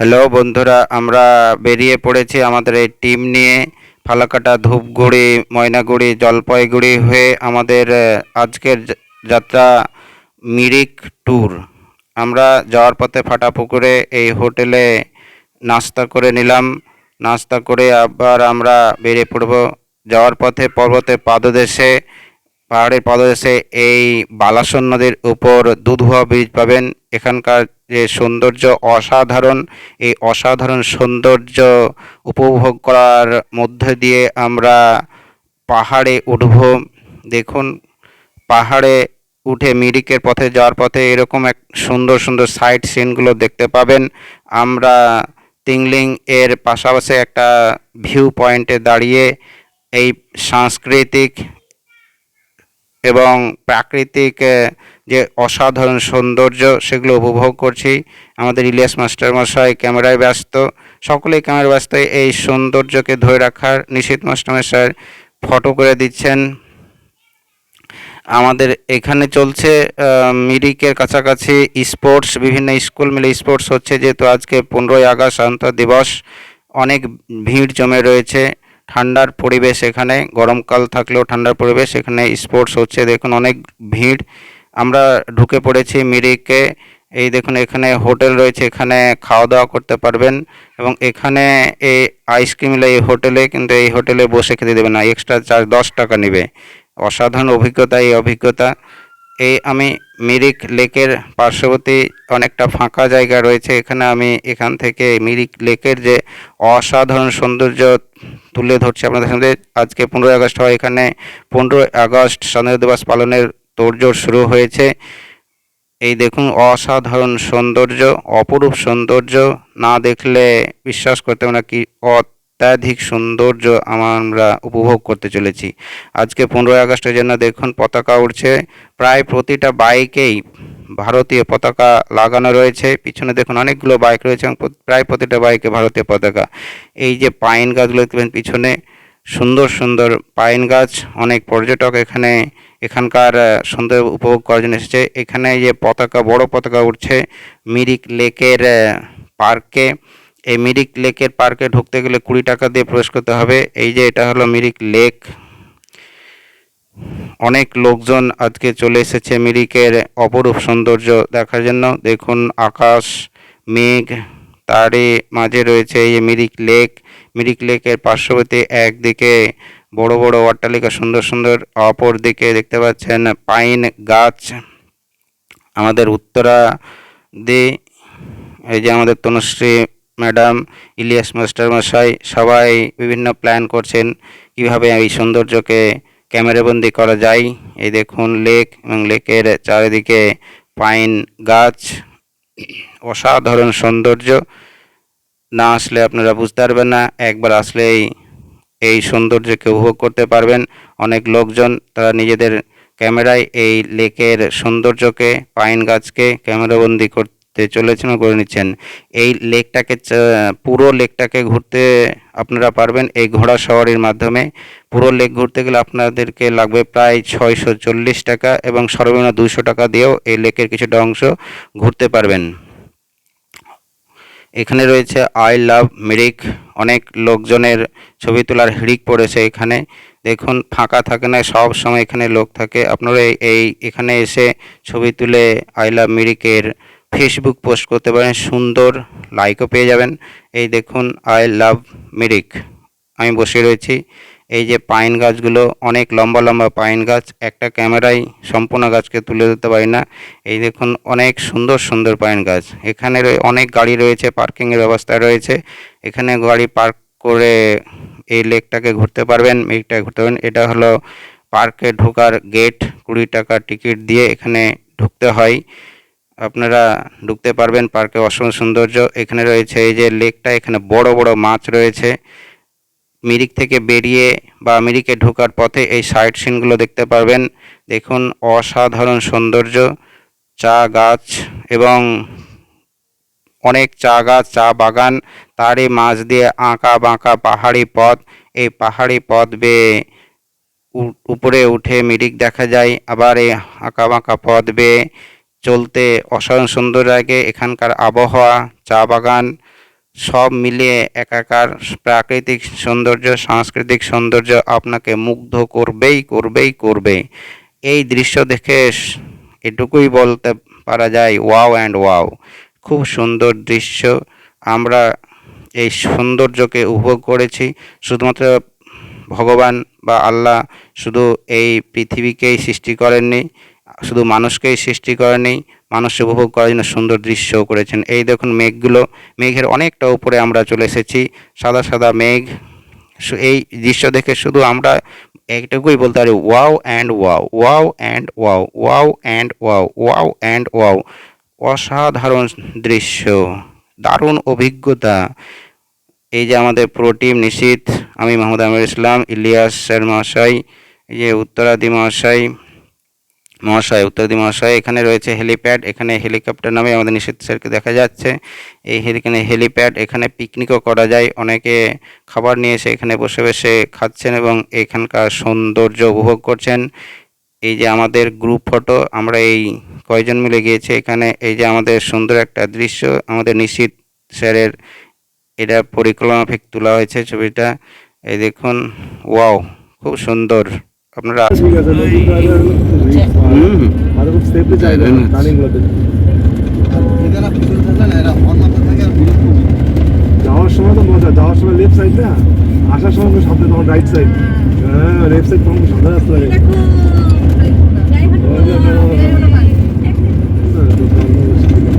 Hello বন্ধুরা, আমরা বেরিয়ে পড়েছি আমাদের এই টিম নিয়ে ফালাকাটা ধূপগুড়ি, ময়নাগুড়ি, জলপাইগুড়ি হয়ে আমাদের আজকের যাত্রা মিরিক ট্যুর। আমরা যাওয়ার পথে ফাটা পুকুরে এই হোটেলে নাস্তা করে নিলাম। নাস্তা করে আবার আমরা বেরিয়ে পড়ব। যাওয়ার পথে পর্বতের পাদদেশে, পাহাড়ের পাদদেশে এই বালাসন নদীর উপর দুধুয়া ব্রিজ পাবেন। এখানকার যে সৌন্দর্য অসাধারণ, এই অসাধারণ সৌন্দর্য উপভোগ করার মধ্যে দিয়ে আমরা পাহাড়ে উঠব। দেখুন পাহাড়ে উঠে মিরিকের পথে যাওয়ার পথে এরকম এক সুন্দর সুন্দর সাইট সিনগুলো দেখতে পাবেন। আমরা তিংলিং এর পাশাপাশি একটা ভিউ পয়েন্টে দাঁড়িয়ে এই সাংস্কৃতিক এবং প্রাকৃতিক যে অসাধারণ সৌন্দর্য সেগুলো উপভোগ করছি। আমাদের ইলিয়াস মাস্টার মশাই ক্যামেরায় ব্যস্ত। সকলেই ক্যামেরায় ব্যস্ত। এই সৌন্দর্যকে ধরে রাখার নিশীত মাস্টার মশাই ফটো করে দিচ্ছেন। আমাদের এখানে চলছে মিরিকের কাছাকাছি স্পোর্টস বিভিন্ন স্কুল মিলে স্পোর্টস হচ্ছে, যেহেতু আজকে পনেরোই আগস্ট আন্তর দিবস, অনেক ভিড় জমে রয়েছে, ঠান্ডার পরিবেশ এখানে, গরমকাল থাকলেও ঠান্ডার পরিবেশ এখানে স্পোর্টস হচ্ছে, দেখুন অনেক ভিড়, আমরা ঢুকে পড়েছি মিরিকে, এই দেখুন এখানে হোটেল রয়েছে, এখানে খাওয়া দাওয়া করতে পারবেন, এবং এখানে এই আইসক্রিম এই হোটেলে কিন্তু এই হোটেলে বসে খেতে দেবে না এক্সট্রা চার্জ দশ টাকা নেবে। অসাধারণ অভিজ্ঞতা, এই অভিজ্ঞতা। এই আমি মিরিক লেকের পার্শ্ববর্তী অনেকটা ফাঁকা জায়গা রয়েছে। এখানে আমি এখান থেকে মিরিক লেকের যে অসাধারণ সৌন্দর্য তুলে ধরছি আপনাদের সামনে। আজকে পনেরোই আগস্ট হয়, এখানে পনেরোই আগস্ট স্বাধীনতা দিবস পালনের তোড়জোড় শুরু হয়েছে। এই দেখুন, অসাধারণ সৌন্দর্য, অপরূপ সৌন্দর্য। না দেখলে বিশ্বাস করতে না কি অত্যাধিক সৌন্দর্য আমরা উপভোগ করতে চলেছি। আজকে পনেরোই আগস্টের জন্য দেখুন পতাকা উঠছে প্রায় প্রতিটা বাইকেই ভারতীয় পতাকা লাগানো রয়েছে। পিছনে দেখুন অনেকগুলো বাইক রয়েছে এবং প্রায় প্রতিটা বাইকে ভারতীয় পতাকা। এই যে পাইন গাছগুলো দেখবেন পিছনে, সুন্দর সুন্দর পাইন গাছ। অনেক পর্যটক এখানে, এখানকার সুন্দর উপভোগ করার জন্য এসেছে। এখানে যে পতাকা, বড় পতাকা উঠছে মিরিক লেকের পার্কে। এই মিরিক লেকের পার্কে ঢুকতে গেলে কুড়ি টাকা দিয়ে প্রবেশ করতে হবে। এই যে এটা হলো মিরিক লেক। অনেক লোকজন আজকে চলে এসেছে মিরিকের অপরূপ সৌন্দর্য দেখার জন্য। দেখুন, আকাশ, মেঘ, তারই মাঝে রয়েছে এই মিরিক লেক। মিরিক লেকের পার্শ্ববর্তী একদিকে বড় বড় অট্টালিকা, সুন্দর সুন্দর অপর দিকে দেখতে পাচ্ছেন পাইন গাছ। আমাদের উত্তরা দি এই যে আমাদের তনুশ্রী ম্যাডাম, ইলিয়াস মাস্টার মশাই সবাই বিভিন্ন প্ল্যান করছেন কীভাবে এই সৌন্দর্যকে ক্যামেরাবন্দি করা যায়। এই দেখুন লেক এবং লেকের চারিদিকে পাইন গাছ। অসাধারণ সৌন্দর্য। না আসলে আপনারা বুঝতে পারবেন না, একবার আসলেই এই সৌন্দর্যকে উপভোগ করতে পারবেন। অনেক লোকজন তারা নিজেদের ক্যামেরায় এই লেকের সৌন্দর্যকে, পাইন গাছকে ক্যামেরাবন্দি করতে চলেছেন করে নিচ্ছেন। এই লেকটাকে পুরো লেকটাকে ঘুরতে আপনারা পারবেন এই ঘোড়া সওয়ারির মাধ্যমে। পুরো লেক ঘুরতে গেলে আপনাদেরকে লাগবে প্রায় ছয়শো চল্লিশ টাকা এবং সর্বনিম্ন দুশো টাকা দিয়েও এই লেকের কিছুটা অংশ ঘুরতে পারবেন। এখানে রয়েছে আই লাভ মিরিক। অনেক লোকজনের ছবি তোলার হিড়িক পড়েছে এখানে। দেখুন, ফাঁকা থাকে না, সব সময় এখানে লোক থাকে। আপনারা এই এখানে এসে ছবি তুলে আই লাভ মিরিকের ফেসবুক পোস্ট করতে পারেন, সুন্দর লাইকও পেয়ে যাবেন। এই দেখুন আই লাভ মিরিক আমি বসে রয়েছি। এই যে পাইন গাছগুলো, অনেক লম্বা লম্বা পাইন গাছ, একটা ক্যামেরায় সম্পূর্ণ গাছকে তুলে ধরতে পারি না। এই দেখুন, অনেক সুন্দর সুন্দর পাইন গাছ। এখানে অনেক গাড়ি রয়েছে পার্কিংয়ের ব্যবস্থা রয়েছে। এখানে গাড়ি পার্ক করে এই লেকটাকে ঘুরতে পারবেন লেকটাকে ঘুরতে পারবেন। এটা হলো পার্কে ঢোকার গেট কুড়ি টাকা টিকিট দিয়ে এখানে ঢুকতে হয়। আপনারা ঢুকতে পারবেন পার্কে অসম সৌন্দর্য। এখানে রয়েছে এই যে লেকটা, এখানে বড় বড় মাছ রয়েছে। মিরিক থেকে বেরিয়ে বা মিরিকে ঢোকার পথে এই সাইট সিনগুলো দেখতে পারবেন। দেখুন, অসাধারণ সৌন্দর্য, চা গাছ এবং অনেক চা গাছ, চা বাগান। তারই মাঝ দিয়ে আঁকা বাঁকা পাহাড়ি পথ। এই পাহাড়ি পথ বেয়ে উপরে উঠে মিরিক দেখা যায়। আবার এই আঁকা বাঁকা পথ বেয়ে চলতে অসাধারণ সুন্দর লাগে। এখানকার আবহাওয়া, চা বাগান সব মিলিয়ে একাকার প্রাকৃতিক সৌন্দর্য, সাংস্কৃতিক সৌন্দর্য আপনাকে মুগ্ধ করবেই করবেই করবে এই দৃশ্য দেখে এটুকুই বলতে পারা যায়, ওয়াও অ্যান্ড ওয়াও। খুব সুন্দর দৃশ্য। আমরা এই সৌন্দর্যকে উপভোগ করেছি। শুধুমাত্র ভগবান বা আল্লাহ শুধু এই পৃথিবীকেই সৃষ্টি করেননি শুধু মানুষকেই সৃষ্টি করেনি মানুষ উপভোগ করার জন্য সুন্দর দৃশ্যও করেছেন। এই দেখুন মেঘগুলো, মেঘের অনেকটা উপরে আমরা চলে এসেছি, সাদা সাদা মেঘ। এই দৃশ্য দেখে শুধু আমরা একটুকুই বলতে পারি, wow and wow wow and wow wow and wow wow and wow. অসাধারণ দৃশ্য, দারুণ অভিজ্ঞতা। এই যে আমাদের প্রো টিম আমি মোহাম্মদ আমির ইসলাম, ইলিয়াস স্যার মহাশয়, এই যে উত্তরাদি মহাশয় মহাশয় উত্তরাদি মহাশয়, এখানে রয়েছে হেলিপ্যাড এখানে হেলিকপ্টার নামে আমাদের নিষিদ্ধ স্যারকে দেখা যাচ্ছে। এই এখানে হেলিপ্যাড এখানে পিকনিকও করা যায়। অনেকে খাবার নিয়ে এসে এখানে বসে বসে খাচ্ছেন এবং এখানকার সৌন্দর্য উপভোগ করছেন। এই যে আমাদের গ্রুপ ফটো আমরা এই কয়জন মিলে গিয়েছি এখানে, এই যে আমাদের সুন্দর একটা দৃশ্য, আমাদের নিশীত স্যারের এটা পরিকল্পনা ফেক তোলা হয়েছে ছবিটা। এই দেখুন ওয়াও খুব সুন্দর। আপনারা যাওয়ার সময় তো মজা যাওয়ার সময় লেফট সাইড না আসার সময় তো সামনে তোমার রাইট সাইড হ্যাঁ লেফট সাইড তোমার সামনে আসতে লাগে Oh,